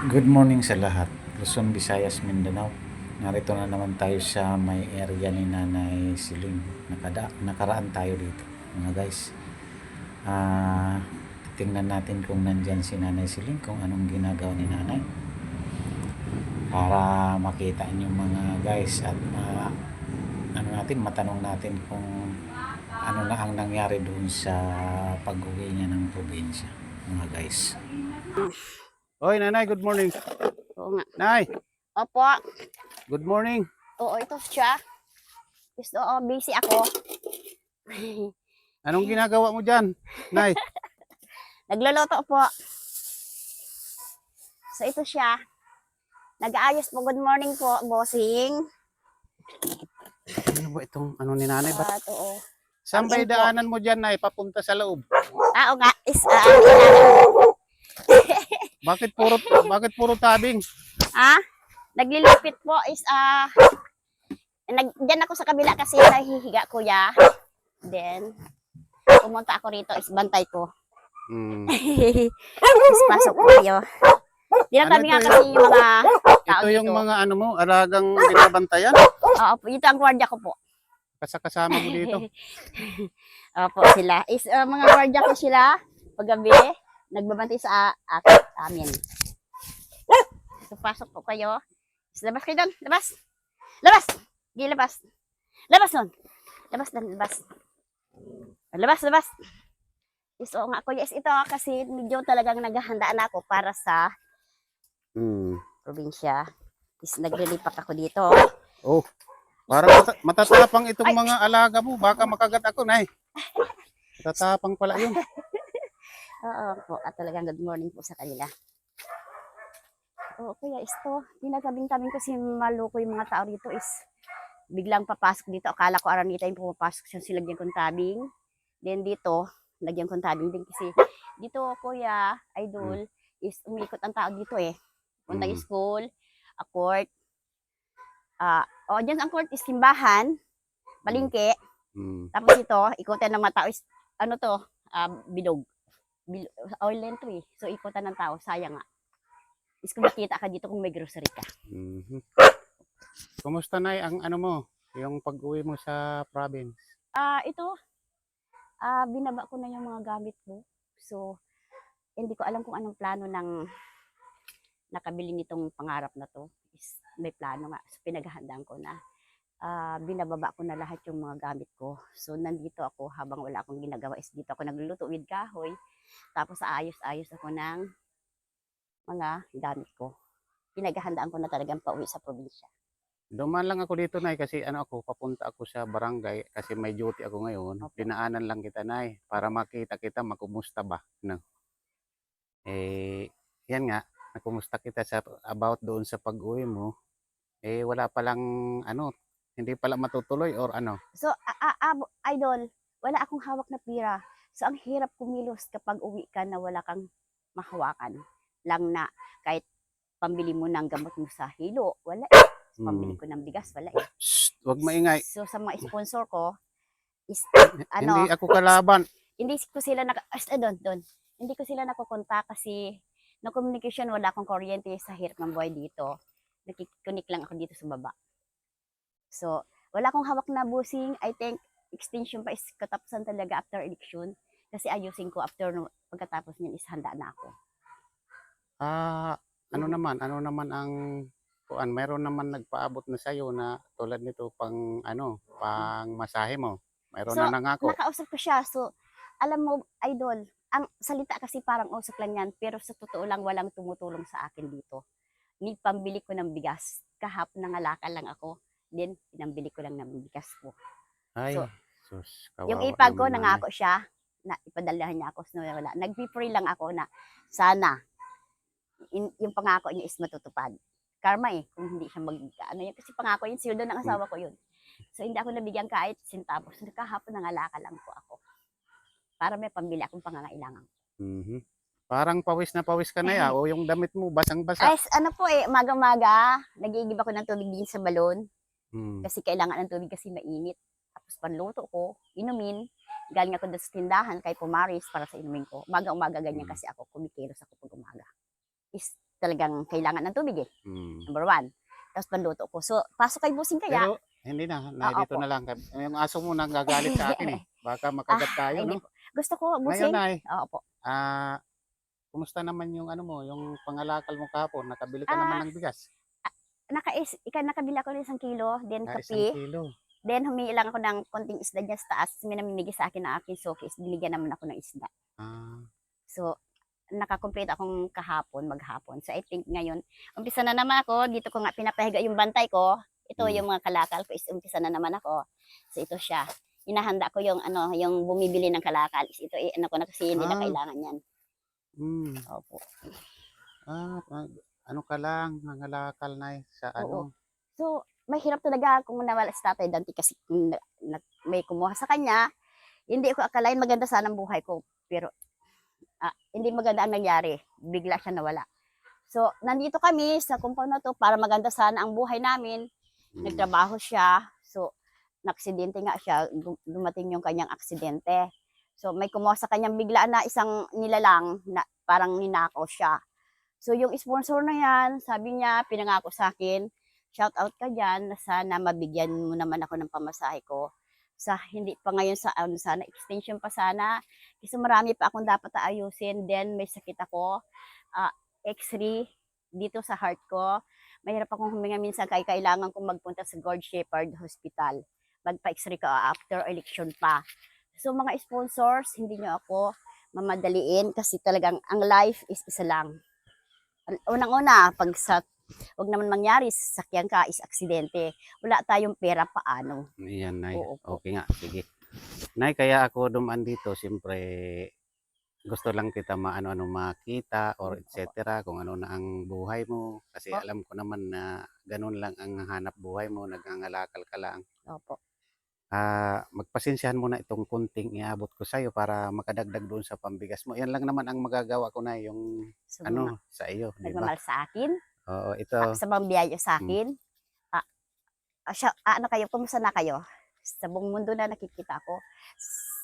Good morning sa lahat. Luzon, Visayas, Mindanao. Narito na naman tayo sa may area ni Nanay Siling. Nakada, nakaraan tayo dito, mga guys. Ah, tingnan natin kung nandyan si Nanay Siling, kung anong ginagawa ni Nanay. Para makita niyo mga guys at ma, ano natin, matanong natin kung ano na ang nangyari doon sa pag-uwi niya ng probinsya, mga guys. Hoy, nanay, good morning. Oo nga. Nay, Opo. good morning. Oo, ito siya. Gusto, oh, busy ako. Anong ginagawa mo dyan? Nay, Nagluluto po. So, ito siya. Nag-aayos po. Good morning po, bossing. ano ba itong ano ni nanay? Ba't At, oo. saan ba daanan mo dyan, nay? Papunta sa loob. Ah, oo nga. Is, ah, kailangan- Bakit puro, bakit puro tabing? ah, naglilipit po is, ah, nag, dyan ako sa kabila kasi nahihiga kuya. Then, pumunta ako rito is bantay ko. Hmm. is pasok po kayo. Di lang Ano kami nga kasi yung mga tao Ito yung dito. mga ano mo, alagang binabantayan. Oo po, ito ang gwardiya ko po. Kasakasama mo dito. Opo, sila. Is, uh, mga gwardiya ko sila, paggabi, nagbabantay sa, a- sa amin. So, pasok po kayo. Is, labas kayo doon. Labas. Labas. Hindi, labas. Labas doon. Labas doon, labas. Labas, labas. Is, oo nga, kuya, is ito kasi medyo talagang naghahanda na ako para sa Hmm. probinsya. Is, naglilipak ako dito. Oh, parang mata- matatapang itong Ay. mga alaga mo. Baka makagat ako, nay. Matatapang pala yun. Oo po, at talagang good morning po sa kanila. Oo, kuya, isto, tinagabing-tabing kasi maluko yung mga tao dito is biglang papasok dito. Akala ko aranita yung pumapasok siya silagyan kong tabing. Then dito, lagyan kong tabing din kasi dito, kuya, idol, is umikot ang tao dito eh. Punta Mm. school, a court. Ah, oh, dyan ang court is simbahan, palingke, Hmm. tapos ito, ikutan ng mga tao is, ano to, ah, bilog. Oil line to eh. So, ikutan ng tao. Sayang nga. Is kung makita ka dito kung may grocery ka. Mhm. Kumusta, nay, ang ano mo? Yung pag-uwi mo sa province? Ah, ito, ah, binaba ko na yung mga gamit ko. So, hindi ko alam kung anong plano ng nakabili nitong pangarap na to. Is may plano nga. So, pinaghahandaan ko na. Ah, binababa ko na lahat yung mga gamit ko. So, nandito ako habang wala akong ginagawa. Is dito ako nagluluto with kahoy. Tapos, aayos-ayos ako ng mga gamit ko. Pinaghahandaan ko na talagang pauwi sa probinsya. Dumaan lang ako dito, Nay, kasi ano ako, papunta ako sa barangay kasi may duty ako ngayon. Opo. Dinaanan lang kita, Nay, para makita kita, makumusta ba? No? Eh, yan nga, nakumusta kita sa about doon sa pag-uwi mo. Eh, wala palang, ano, hindi pala matutuloy or ano. So, idol, wala akong hawak na pira. So, ang hirap kumilos kapag uwi ka na wala kang mahawakan. Lang na kahit pambili mo ng gamot mo sa hilo, wala eh. So, pambili Hmm. ko ng bigas, wala eh. Shh, wag maingay. So, sa mga sponsor ko, is, Hindi ano, ako kalaban. hindi ko sila naka, as, eh, doon, doon. Hindi ko sila nakukontak kasi no communication, wala akong kuryente sa hirap ng buhay dito. Nakikunik lang ako dito sa baba. So, wala akong hawak na busing. I think extension pa is katapusan talaga after election. Kasi ayusin ko after pagkatapos niyan is handa na ako. Ah, ano naman, ano naman ang kuan, mayroon naman nagpaabot na sa'yo na tulad nito pang ano, pang masahe mo. Mayroon So, na nangako. Nakausap ko siya. So, alam mo, idol, ang salita kasi parang usap lang yan. Pero sa totoo lang, walang tumutulong sa akin dito. Ni pambili ko ng bigas. Kahap nangalakal lang ako. Then, pinambili ko lang ng bigas ko. Ay, so, sus, Yung kawawa ipag ko, nangako siya na ipadalahan niya ako. So, wala. Nag-pray lang ako na sana in- yung pangako niya is matutupad. Karma eh, kung hindi siya mag, ano yun, kasi pangako yun, sildo ng asawa ko yun. So, hindi ako nabigyan kahit centavos. So, kahapon nangalaka lang po ako. Para may pambili akong pangangailangan. Mhm. Parang pawis na pawis ka na ya, o yung damit mo basang-basa. Ay, ano po eh, maga-maga, nag-iigib ako ng tubig din sa balon. Hmm. Kasi kailangan ng tubig kasi mainit. Tapos panluto ko, inumin. Galing ako doon sa tindahan kay Pumaris para sa inumin ko. Umaga-umaga ganyan Mm. kasi ako, kumikilos ako pag umaga. Is talagang kailangan ng tubig eh. Mm. Number one. Tapos panluto ko. So, pasok kay busing kaya. Pero hindi na, na Oo dito po. na lang. Yung aso mo nang gagalit sa akin eh. Baka makagat tayo, Ah, no? po. Gusto ko Ngayon busing. ay, Oo po. ah, kumusta naman yung ano mo, yung pangalakal mo kahapon? Nakabili ka Ah, naman ng bigas? Naka, ika, nakabila ko ng isang kilo, then Ah, isang kape. kilo. Then humingi lang ako ng konting isda dyan sa taas. May namimigay sa akin ng aking sokis. Binigyan naman ako ng isda. Ah, So, nakakomplete akong kahapon, maghapon. So, I think ngayon, umpisa na naman ako. Dito ko nga pinapahiga yung bantay ko. Ito Mm. yung mga kalakal ko is umpisa na naman ako. So, ito siya. Inahanda ko yung ano, yung bumibili ng kalakal. Is ito, eh, ano ko na kasi hindi na Ah. kailangan yan. mm, Opo. ah, ano ka lang, nangalakal na eh, sa ano. So, mahirap talaga kung nawala si Tatay Dante kasi na- may kumuha sa kanya. Hindi ko akalain maganda sana ang buhay ko. Pero, ah, hindi maganda ang nangyari. Bigla siya nawala. So, nandito kami sa compound na to para maganda sana ang buhay namin. Mm. Nagtrabaho siya. So, naksidente nga siya. Dum- Dumating yung kanyang aksidente. So, may kumuha sa kanyang bigla na isang nilalang na parang ninakaw siya. So, yung sponsor na yan, sabi niya, pinangako sa akin, shout out ka dyan, na sana mabigyan mo naman ako ng pamasahe ko. Sa, hindi pa ngayon sa, ano, sana, extension pa sana. Kasi marami pa akong dapat ayusin. Then, may sakit ako. ah, X-ray dito sa heart ko. Mahirap akong huminga minsan kaya kailangan kong magpunta sa Gord Shepherd Hospital. Magpa-X-ray ka after election pa. So mga sponsors, hindi nyo ako mamadaliin kasi talagang ang life is isa lang. Ang- Unang-una, pag sa wag naman mangyari, sasakyan ka is aksidente. Wala tayong pera paano. Yan, Nay. Oo po. Okay nga, sige. Nay, kaya ako dumaan dito, siyempre, gusto lang kita maano-ano makita or et cetera, kung ano na ang buhay mo. Kasi Opo. alam ko naman na ganun lang ang hanap buhay mo, nagangalakal ka lang. Opo. Ah, magpasensyahan mo na itong kunting iabot ko sa'yo para makadagdag doon sa pambigas mo. Yan lang naman ang magagawa ko na yung So, ano sa iyo, di ba? nagmamahal sa akin, Oo, ito. ah, sa mga sa Mm. akin. Ah, ah, siya, ah, ano kayo, kumusta na kayo? Sa buong mundo na nakikita ko,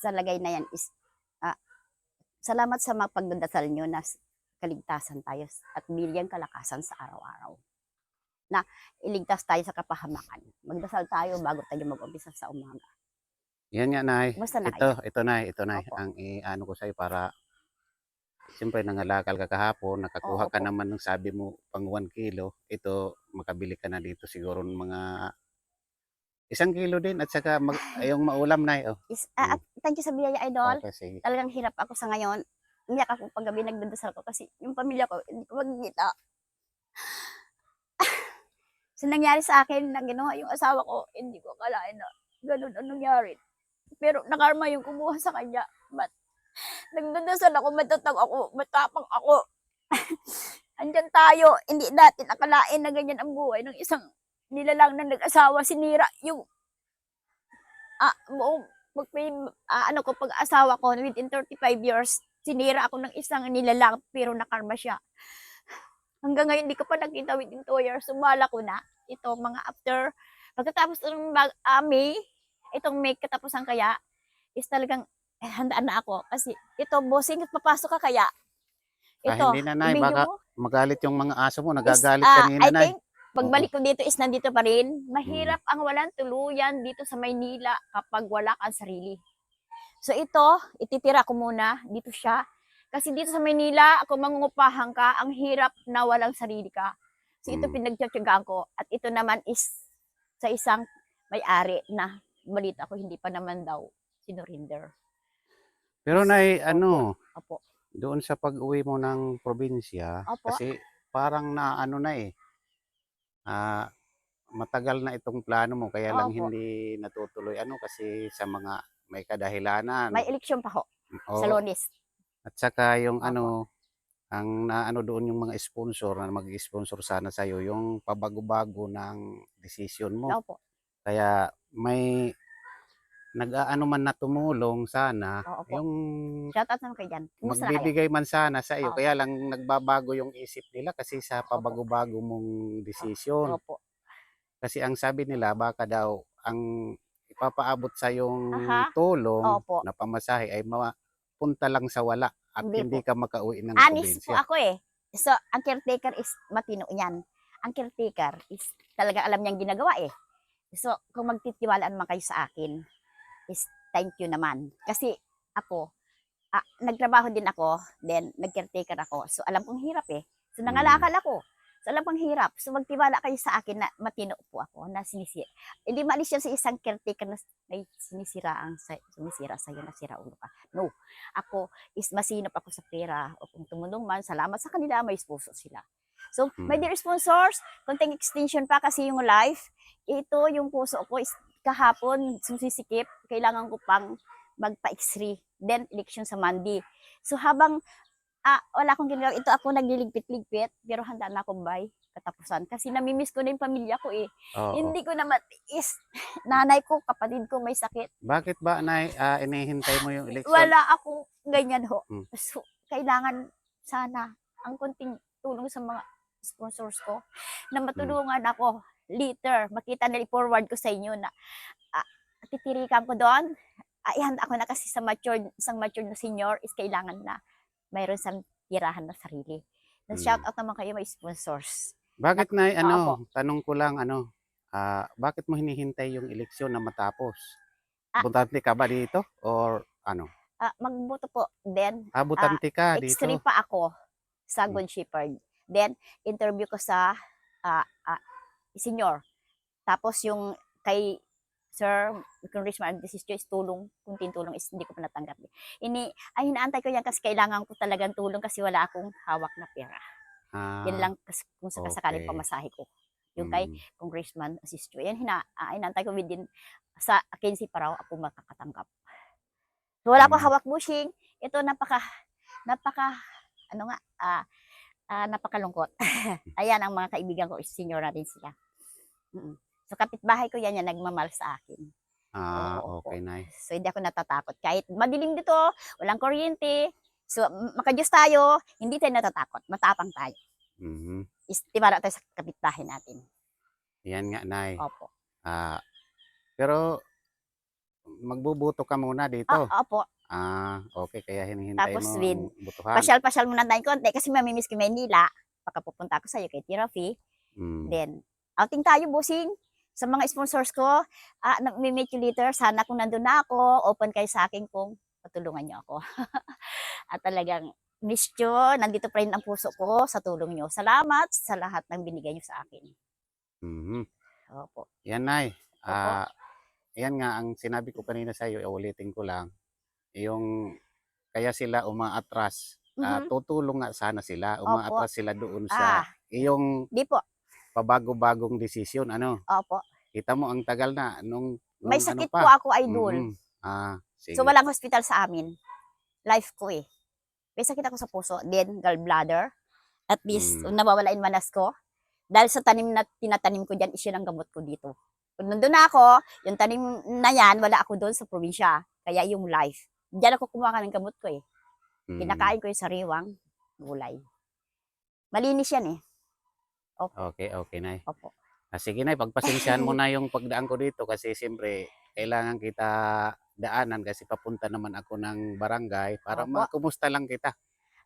sa lagay na yan is, ah, salamat sa mga pagdadasal nyo na kaligtasan tayo at bilyang kalakasan sa araw-araw. Na iligtas tayo sa kapahamakan. Magdasal tayo bago tayo mag-umpisa sa umaga. Yan nga, Nay. Kumusta na Ito, ito na, ito na Opo. ang i-ano ko sa'yo para Siyempre, nangalakal ka kahapon, nakakuha Oo ka naman ng sabi mo pang 1 kilo. Ito, makabili ka na dito siguro ng mga isang kilo din at saka mag, yung maulam na oh. Is, ah, at thank you sa biyaya, Idol. Okay, sige. Talagang hirap ako sa ngayon. Umiyak ako pag gabi nagdadasal ko kasi yung pamilya ko hindi ko magkikita. So nangyari sa akin na ginawa yung asawa ko, hindi ko akalain na ganun ang nangyari. Pero nakarma yung kumuha sa kanya. But nagdadasal ako, matatag ako, matapang ako. Andyan tayo, hindi natin akalain na ganyan ang buhay ng isang nilalang na nag-asawa, sinira yung ah, buong pag ah, ano ko pag-asawa ko within 35 years sinira ako ng isang nilalang pero nakarma siya. Hanggang ngayon, hindi ko pa nakita within 2 years. Sumala ko na. Ito, mga after, pagkatapos ng ah, May, itong May katapusan kaya, is talagang, eh, handaan na ako. Kasi, ito, bossing, papasok ka kaya. Ah, Ito, hindi na, Nay. Baka mo, magalit yung mga aso mo. is, Nagagalit ah, kanina, I Nay. think, pagbalik ko dito is nandito pa rin. Mm. Mahirap ang walang tuluyan dito sa Maynila kapag wala kang sarili. So ito, ititira ko muna. Dito siya. Kasi dito sa Maynila, ako mangungupahan ka, ang hirap na walang sarili ka. So ito Mm. pinagtsatsagaan ko. At ito naman is sa isang may-ari na balita ko hindi pa naman daw sinurinder. Pero, Nay, ano, Opo. doon sa pag-uwi mo ng probinsya, Opo. kasi parang na ano na eh, ah, matagal na itong plano mo, kaya lang Opo. hindi natutuloy. Ano, kasi sa mga may kadahilanan. May eleksyon pa ho Oo. sa Lonis. At saka yung Opo. ano, ang naano doon yung mga sponsor na mag-sponsor sana sa yung pabago-bago ng decision mo. Opo. Kaya may nag-aano man na tumulong sana, Oo po. yung Shout out naman. Kumusta na kayo? magbibigay man sana sa iyo. Oo. Kaya lang nagbabago yung isip nila kasi sa pabago-bago mong decision. Opo. Kasi ang sabi nila, baka daw ang ipapaabot sa yung Aha. tulong Opo. na pamasahe ay mapunta lang sa wala at Hindi hindi ka makauwi ng Honest po probinsya. ako eh. So, ang caretaker is matino yan. Ang caretaker is talaga alam niyang ginagawa eh. So, kung magtitiwalaan man kayo sa akin, is thank you naman. Kasi ako, ah, nagtrabaho din ako, then nag-caretaker ako. So, alam kong hirap eh. So, nangalakal ako. So, alam kong hirap. So, magtiwala kayo sa akin na matino po ako, na sinisira. Hindi maalis yan sa isang caretaker na may sinisira ang sa, sumisira sa'yo na sira ulo ka. No. Ako is masinop ako sa pera. O kung tumulong man, salamat sa kanila, may puso sila. So, my Hmm. dear sponsors, konting extension pa kasi yung life, ito yung puso ko is kahapon susisikip, kailangan ko pang magpa-x-ray. Then, election sa Monday. So, habang ah, wala akong ginagawa, ito ako nagliligpit-ligpit, pero handa na akong buy katapusan. Kasi namimiss ko na yung pamilya ko eh. Oo. Hindi ko na matiis. Nanay ko, kapatid ko may sakit. Bakit ba, Nay, ah, inihintay mo yung election? Wala akong ganyan ho. Mm. So, kailangan sana ang konting tulong sa mga sponsors ko na matulungan ako later. Makita nila forward ko sa inyo na ah, titirikan ko doon. Ay, handa ako na kasi sa matured, isang matured na senior is kailangan na mayroon siyang tirahan na sarili. Na shout out naman kayo may sponsors. Bakit, Oo ano, tanong ko lang, ano, ah, bakit mo hinihintay yung eleksyon na matapos? Ah. Butante ka ba dito? Or ano? Ah, magboto po. Then, Ah, butante ka dito? X3 pa ako sa Mm. Good Shepherd. Then, interview ko sa ah, ah, senior. Tapos yung kay Sir Congressman Desisio is tulong, kunting tulong is hindi ko pa natanggap. Ini, ay hinaantay ko yan kasi kailangan ko talagang tulong kasi wala akong hawak na pera. Ah, Yan lang kas- kung sakasakaling okay. pamasahe ko. Yung kay mm, Congressman Desisio. Yan, hina, ah, inaantay ko within sa 15 pa raw ako makakatanggap. So, wala ko Mm. hawak bushing. Ito napaka napaka ano nga ah ah, napakalungkot. Ayan ang mga kaibigan ko, senior natin sila. Mm. So kapitbahay ko yan yan nagmamahal sa akin. ah, oo, okay, Nay. So hindi ako natatakot kahit madilim dito, walang kuryente. So m- makajus tayo, hindi tayo natatakot, matapang tayo. Mhm. Istibara tayo sa kapitbahay natin. Yan nga, Nay. Opo. Ah, pero magbubuto ka muna dito. Ah, opo. Ah, okay. Kaya hinihintay Tapos mo with butuhan. Pasyal-pasyal muna tayo konti kasi mamimiss ko Manila. Baka pupunta ako sa iyo kay Tirafi. Mm. Then, outing tayo, busing. Sa mga sponsors ko, ah, nag-meet you later. Sana kung nandun na ako, open kayo sa akin kung patulungan niyo ako. At talagang miss nyo, nandito pa rin ang puso ko sa tulong niyo. Salamat sa lahat ng binigay niyo sa akin. Mhm. Opo. Yan, Nay. Ah, yan nga ang sinabi ko kanina sa iyo, ulitin ko lang. Yung kaya sila umaatras. Ah, Mhm. tutulong nga sana sila. Opo. Umaatras sila doon Ah, sa iyong di po. Pabago-bagong desisyon. Ano? Opo. Kita mo ang tagal na nung, nung May ano sakit pa. po ako, idol. Mhm. Ah, sige. So, walang hospital sa amin. Life ko eh. May sakit ako sa puso. Then, gallbladder. At least, Mm. nawawala yung manas ko. Dahil sa tanim na tinatanim ko dyan, is yun ang gamot ko dito. Kung nandun na ako, yung tanim na yan, wala ako doon sa probinsya. Kaya yung life. Diyan ako kumuha ng gamot ko eh. Mhm. Kinakain ko yung sariwang gulay. Malinis yan eh. Okay, okay, Nay. Opo. Ah, sige na, pagpasensyahan mo na yung pagdaan ko dito kasi siyempre kailangan kita daanan kasi papunta naman ako ng barangay para Opo. makumusta lang kita.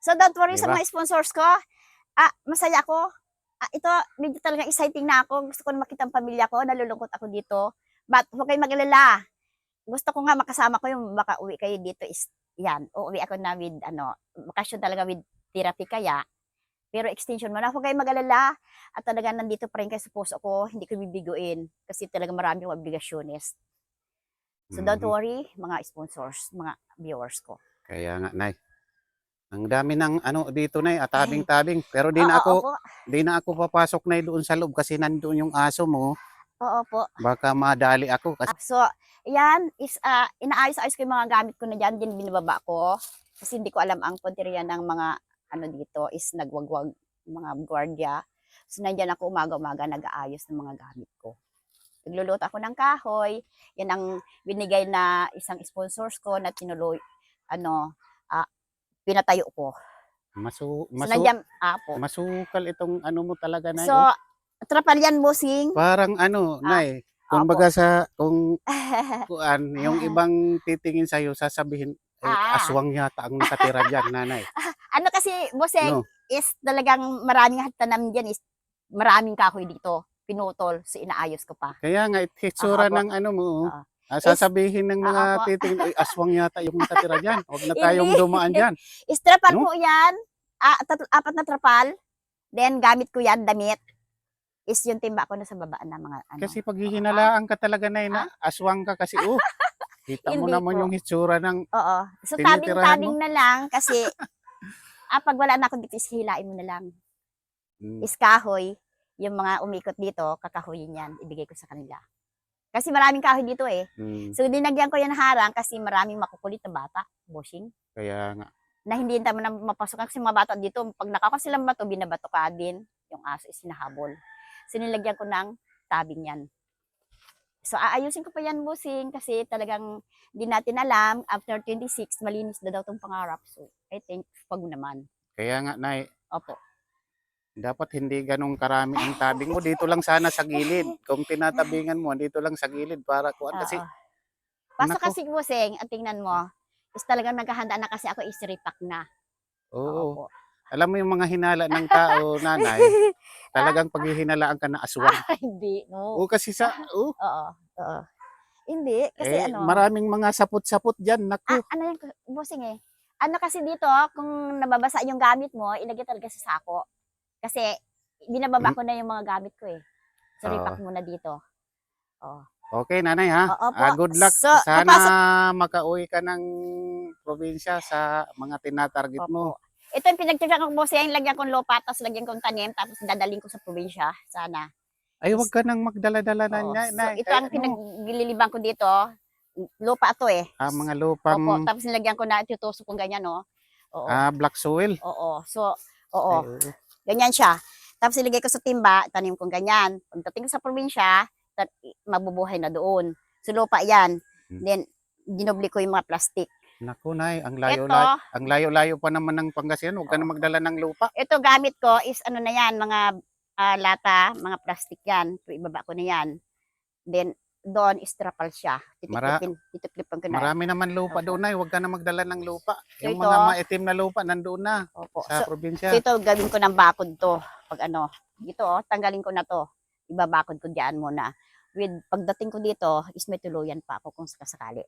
So don't worry sa Diba? mga sponsors ko. Ah, masaya ako. Ah, ito, medyo talaga exciting na ako. Gusto ko na makita ang pamilya ko. Nalulungkot ako dito. But huwag kayong mag-alala. Gusto ko nga makasama ko yung baka uwi kayo dito is yan. Uuwi ako na with ano, bakasyon talaga with therapy kaya. Pero extension mo na. Huwag kayong mag-alala. At talaga nandito pa rin kayo sa puso ko. Hindi ko bibiguin. Kasi talaga marami akong obligasyones. So don't Mhm. worry, mga sponsors, mga viewers ko. Kaya nga, Nay. Ang dami ng ano dito, Nay, at tabing-tabing. Pero di na ako, opo. di na ako papasok na doon sa loob kasi nandoon yung aso mo. Oo po. Baka madali ako kasi Ah, So, yan is ah inaayos-ayos ko yung mga gamit ko na diyan din binababa ko kasi hindi ko alam ang punteriya ng mga ano dito is nagwagwag mga gwardiya. So, nandiyan ako umaga-umaga nag-aayos ng mga gamit ko. Nagluluto ako ng kahoy. Yan ang binigay na isang sponsors ko na tinuloy, ano, ah, pinatayo ko. masu, So, masu, nandiyan, apo. masukal itong ano mo talaga, Nay. So, oh. trapalyan bossing. Parang ano, Ah, Nay, kung baga sa, kung kuan, yung Ah. ibang titingin sa'yo, sasabihin, eh, Ah. aswang yata ang nakatira dyan, nanay. ano kasi, bossing, No. is talagang maraming tanim dyan is maraming kahoy dito. Pinutol, so inaayos ko pa. Kaya nga, hitsura Ako. ng ano mo, Oo. ah, sasabihin ng mga Ako. titing, aswang yata yung natira dyan. Huwag na tayong dumaan dyan. Istrapal No? po yan. Ah, tat- apat na trapal. Then, gamit ko yan, damit. Is yung timba ko na sa baba na mga ano. Kasi pag hihinalaan ka talaga na na aswang ka kasi, oh, kita mo Hindi naman po. yung hitsura ng, Oo. So, Tinitirahan tabing-tabing na lang kasi ah, pag wala na akong dito, hilain mo na lang. Mm, Is kahoy, yung mga umikot dito, kakahoyin yan, ibigay ko sa kanila. Kasi maraming kahoy dito eh. mm, So, dinagyan ko yan harang kasi maraming makukulit na bata, bushing, kaya nga. na hindi tayo na mapasukan kasi mga bata dito, pag nakakas silang bato, binabato ka din, yung aso is sinahabol. So, nilagyan ko ng tabing yan. So, aayusin ko pa yan, busing, kasi talagang hindi natin alam, after 26, malinis na daw tong pangarap. So, I think, pag naman. Kaya nga, Nay, Opo. dapat hindi ganong karami ang tabing mo. Dito lang sana sa gilid. Kung tinatabingan mo, dito lang sa gilid para kuan kasi. Basta Nako. kasi, busing, ang tingnan mo, is talagang naghahanda na kasi ako is repack na. oo. Opo. Alam mo yung mga hinala ng tao, nanay, talagang paghihinalaan ka na aswang. Ah, hindi, no. Oo, kasi sa, oo, Oo, oo. Hindi, kasi eh, ano. maraming mga sapot-sapot dyan, naku. Ah, ano yan, bossing eh. Ano kasi dito, kung nababasa yung gamit mo, ilagay talaga sa sako. Kasi, binababa ko na yung mga gamit ko eh. So, Hmm. Oo. repack muna dito. Oh. Okay, nanay ha. Oo. Ah, good luck. So, Sana napasok- makauwi ka ng probinsya sa mga tinatarget mo. Ito yung pinagtsaga ko bossing, lagyan kong lupa, tapos lagyan kong tanim, tapos dadaling ko sa probinsya. Sana. Ay, wag ka nang magdala-dala na Oo. niya. So, nay. ito ang ano, pinaglilibang ko dito. Lupa to eh. ah, mga lupang Opo, tapos nilagyan ko na, tutusok kong ganyan, no? Oo. ah, black soil. Oo. So, oo. Ay, oo. Ganyan siya. Tapos ilagay ko sa timba, tanim kong ganyan. Pagdating ko sa probinsya, ta- mabubuhay na doon. So lupa yan. Hmm. Then, dinobli ko yung mga plastic. Naku, nay, ang Ito, layo-layo. Ang layo-layo pa naman ng Pangasinan. Huwag ka na magdala ng lupa. ito gamit ko is ano na yan, mga ah, lata, mga plastic yan. So, ibaba ko na yan. Then, doon is trapal siya. Mara- Titiklipin, titiklipin ko na. Marami naman lupa Opo. doon, nay. Huwag ka na magdala ng lupa. Yung Ito. mga maitim na lupa, nandoon na Opo. sa So, probinsya. so, ito, gawin ko ng bakod to. Pag ano, dito oh, tanggalin ko na to. Ibabakod ko diyan muna. With pagdating ko dito, is may tuluyan pa ako kung sakasakali.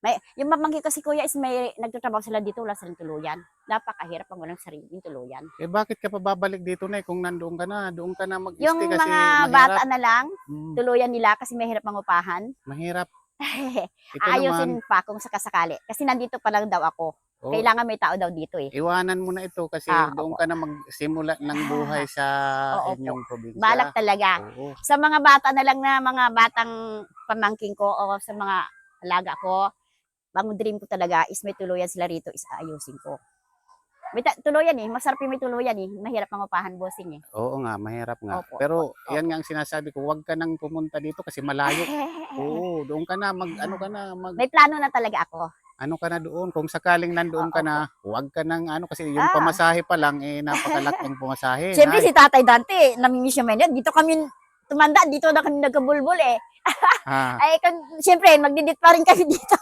May, yung mamangkin kasi kuya is may nagtatrabaho sila dito, wala silang tuluyan. Napakahirap pag walang sariling tuluyan. Eh bakit ka pa babalik dito, nay? Kung nandoon ka na, doon ka na mag-stay Yung kasi mga mahirap. bata na lang, Hmm, tuluyan nila kasi mahirap mangupahan. mahirap. Naman, Aayusin pa kung sakasakali. Kasi nandito pa lang daw ako. oh, Kailangan may tao daw dito eh. iwanan mo na ito kasi Ah, doon opo. ka na magsimula ng buhay sa opo. inyong probinsya. Balak talaga. Oo. sa mga bata na lang na mga batang pamangking ko o sa mga alaga ko, ang dream ko talaga is may tuluyan sila rito is aayusin ko. May tuluyan eh, masarap yung may tuluyan eh. Mahirap ang upahan bossing eh. Oo nga, mahirap nga. Opo, Pero opo, yan nga ang sinasabi ko, huwag ka nang pumunta dito kasi malayo. Oo, doon ka na mag ano ka na mag may plano na talaga ako. ano ka na doon. Kung sakaling nandoon ka na, huwag ka nang ano kasi yung Ah. pamasahe pa lang eh napakalaki ang pamasahe. Siyempre si Tatay Dante, namimiss siya man yan. Dito kami tumanda, dito na kami nagkabulbul eh. Ah, Ay, kan, siyempre, magdidit pa rin kami dito.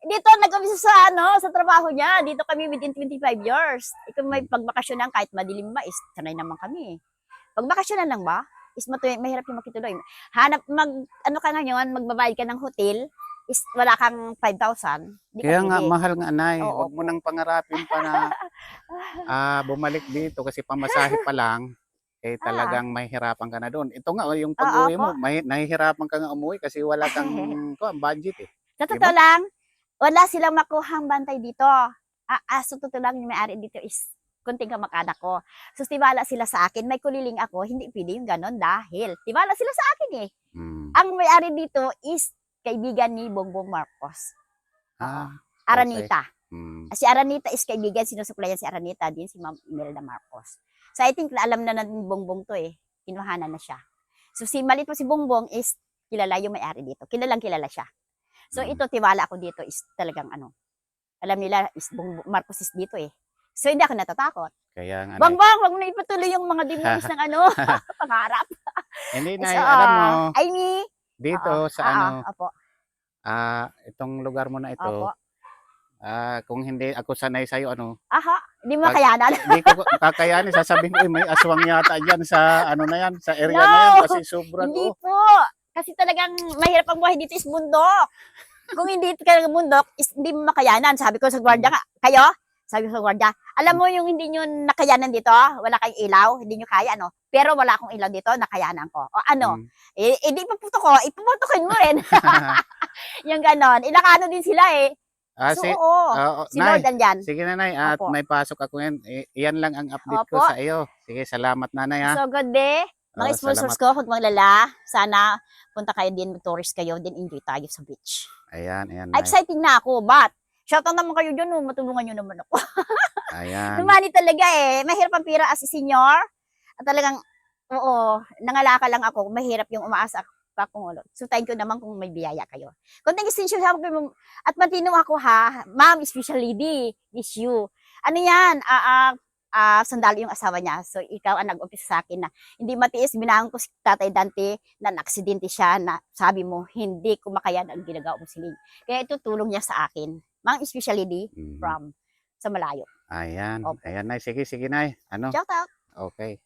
dito nag-umpisa sa ano, sa trabaho niya. Dito kami within 25 years. Ikaw may pagbakasyonan kahit madilim ba, is sanay naman kami. Pagbakasyonan lang ba? Is matuloy, mahirap yung makituloy. Hanap, mag, ano ka ngayon, magbabayad ka ng hotel, is wala kang 5,000. Di ka kaya nga mahal nga anay, Oo, huwag mo nang pangarapin pa na ah, bumalik dito kasi pamasahe pa lang eh Ah. talagang mahihirapan ka na doon. Ito nga oh, yung Oo, pag-uwi mo, may nahihirapan ka nga umuwi kasi wala kang ko, budget eh. Sa Diba? totoo lang, wala silang makuhang bantay dito. Ah, ah, sa totoo lang, yung may-ari dito is kunting kamag-anak ko. So, tiwala sila sa akin. May kuliling ako, hindi pwede yung ganon dahil tiwala sila sa akin eh. Hmm. Ang may-ari dito is kaibigan ni Bongbong Marcos. Ah, Aranita. hmm. Si Aranita is kaibigan, sinusuplayan si Aranita din, si Ma'am Imelda Marcos. So, I think alam na ng Bongbong to eh. Kinuhanan na siya. So, si malit po si Bongbong is kilala yung may-ari dito. Kilalang kilala siya. So, Mm. ito, tiwala ako dito is talagang ano. Alam nila, is Bongbong Marcos is dito eh. So, hindi ako natatakot. Kaya nga. Bang, bang, wag mo na ipatuloy yung mga demons ng ano, pangarap. Hindi na, So, alam mo, I mean, dito oo, sa oo, ano, Opo, ah, itong lugar mo na ito, opo. Ah, kung hindi ako sanay sa'yo, ano, Aha, hindi mo makayanan. hindi ko kakayanin. Sasabihin ko, eh, may aswang yata dyan sa, ano na yan, sa area No! na yan. Kasi sobrang, Hindi oh. po. Kasi talagang mahirap ang buhay dito is bundok. Kung hindi ka ng bundok, is hindi mo makayanan. Sabi ko sa gwardiya nga, kayo? Sabi ko sa gwardiya, alam mo yung hindi nyo nakayanan dito, wala kayong ilaw, hindi nyo kaya, ano? Pero wala akong ilaw dito, nakayanan ko. O ano, Mm. eh, eh di ko, ipuputukin mo rin. yung ganon. Ilakano din sila eh. Ah, so, si, oo. ah, si Nay, Lord andyan. sige nanay, at Opo. may pasok ako ngayon. Eh, yan lang ang update ko Opo. sa iyo. Sige, salamat nanay ha. So, good day. Mga Oo, sponsors salamat. ko, huwag maglala. Sana punta kayo din, tourist kayo, din enjoy tayo sa beach. Ayan, ayan. Nay. Exciting na ako, but shoutout naman kayo dyan, oh, matulungan nyo naman ako. Ayan. Lumani talaga eh, mahirap ang pira as a senior. At talagang, oo, nangalaka lang ako, mahirap yung umaasa pa kung ulo. So thank you naman kung may biyaya kayo. Konting extension sa akin, at matino ako ha, ma'am, special lady, is you. Ano yan, ah, ah, ah, sandali yung asawa niya. So, ikaw ang nag-umpisa sa akin na hindi matiis, binangon ko si Tatay Dante na naksidente siya na sabi mo, hindi ko makayan ang ginagawa mo siling. Kaya ito tulong niya sa akin. Mang special lady Mhm. from sa malayo. Ayan. Opo. Ayan, Nay. Sige, sige, Nay. Ano? Shout out! Okay.